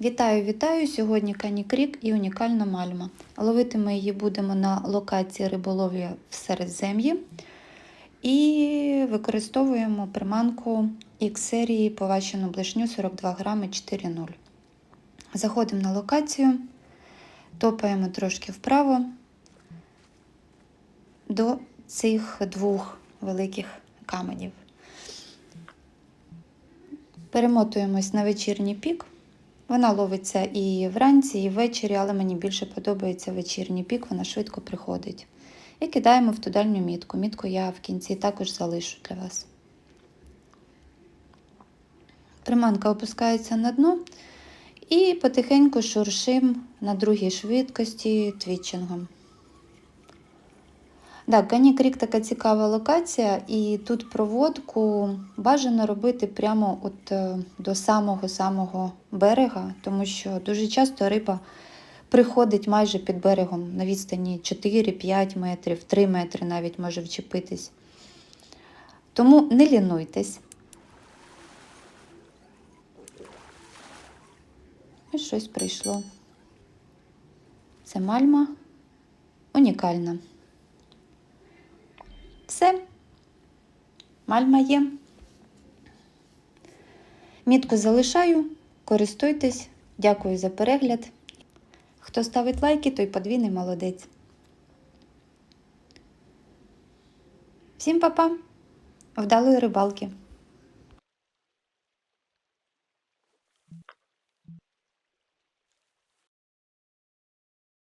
Вітаю, вітаю! Сьогодні Кані Крік і унікальна мальма. Ловити ми її будемо на локації риболовля в Середзем'ї і використовуємо приманку X серії поващену блишню 42 грами 4.0. Заходимо на локацію, топаємо трошки вправо до цих двох великих каменів. Перемотуємось на вечірній пік. Вона ловиться і вранці, і ввечері, але мені більше подобається вечірній пік, вона швидко приходить. І кидаємо в ту дальню мітку. Мітку я в кінці також залишу для вас. Приманка опускається на дно і потихеньку шуршим на другій швидкості твітчингом. Так, Гані Крік така цікава локація, і тут проводку бажано робити прямо от е, до самого-самого берега, тому що дуже часто риба приходить майже під берегом на відстані 4-5 метрів, 3 метри навіть може вчепитись. Тому не лінуйтесь. І щось прийшло. Це мальма унікальна. Все. Мальма є. Мітку залишаю, користуйтесь, дякую за перегляд. Хто ставить лайки, той подвійний молодець. Всім па-па! Вдалої рибалки!